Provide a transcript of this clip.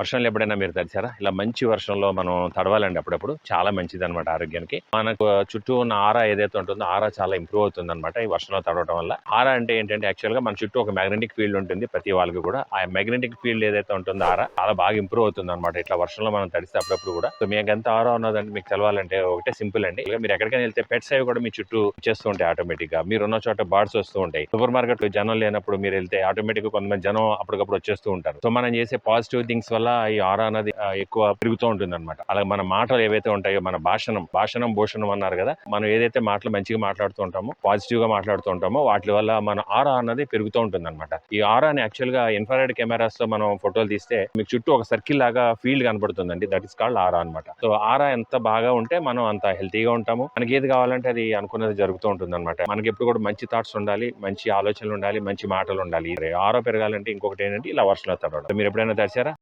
వర్షంలో ఎప్పుడైనా మీరు తడిచారా ఇలా మంచి వర్షంలో మనం తడవాలండి అప్పుడప్పుడు. చాలా మంచిది అనమాట ఆరోగ్యానికి. మనకు చుట్టూ ఉన్న ఆరా ఏదైతే ఉంటుందో ఆరా చాలా ఇంప్రూవ్ అవుతుంది అనమాట ఈ వర్షంలో తడవడం వల్ల. ఆరా అంటే ఏంటంటే యాక్చువల్గా మన చుట్టూ ఒక మ్యాగ్నెటిక్ ఫీల్డ్ ఉంటుంది ప్రతి వాళ్ళకి కూడా. ఆ మ్యాగ్నెటిక్ ఫీల్డ్ ఏదైతే ఉంటుందో ఆరా చాలా బాగా ఇంప్రూవ్ అవుతుంది అనమాట ఇట్లా వర్షంలో మనం తడిస్తే అప్పుడప్పుడు కూడా. సో మీకు ఎంత ఆరా ఉన్నదంటే మీకు తెలవాలంటే ఒకటే సింపుల్ అండి. ఇక మీరు ఎక్కడికైనా వెళ్తే పెట్స్ అవి కూడా మీ చుట్టూ చేస్తూ ఉంటాయి ఆటోమేటిక్గా. మీరు ఉన్న చోట బాడ్స్ వస్తూ ఉంటాయి. సూపర్ మార్కెట్ జనం లేనప్పుడు మీరు వెళ్తే ఆటోమేటిక్ కొంతమంది జనం అప్పటికప్పుడు వచ్చేస్తూ ఉంటారు. సో మనం చేసే పాజిటివ్ థింగ్స్ వల్ల ఈ ఆరా అనేది ఎక్కువ పెరుగుతూ ఉంటుంది అనమాట అలాగే మన మాటలు ఏవైతే ఉంటాయో మన భాషణం భాషణం భూషణం అన్నారు కదా మనం ఏదైతే మాటలు మంచిగా మాట్లాడుతూ ఉంటామో పాజిటివ్గా మాట్లాడుతూ ఉంటామో వాటి వల్ల మన ఆరా అన్నది పెరుగుతూ ఉంటుంది అనమాట ఈ ఆరాని యాక్చువల్గా ఇన్ఫ్రారెడ్ కెమెరాస్తో మనం ఫోటోలు తీస్తే మీకు చుట్టూ ఒక సర్కిల్ లాగా ఫీల్డ్ కనబడుతుందండి దట్ ఇస్ కాల్డ్ ఆరా అనమాట సో ఆరా ఎంత బాగా ఉంటే మనం అంత హెల్తీగా ఉంటాము. మనకి ఏది కావాలంటే అది అనుకున్నది జరుగుతూ ఉంటుంది అనమాట మనకి ఎప్పుడు కూడా మంచి థాట్స్ ఉండాలి మంచి ఆలోచనలు ఉండాలి మంచి మాటలు ఉండాలి. ఆరో పెరగాలంటే ఇంకొకటి ఏంటంటే ఇలా వర్షాలు తడవడం మీరు ఎప్పుడైనా తడిచారా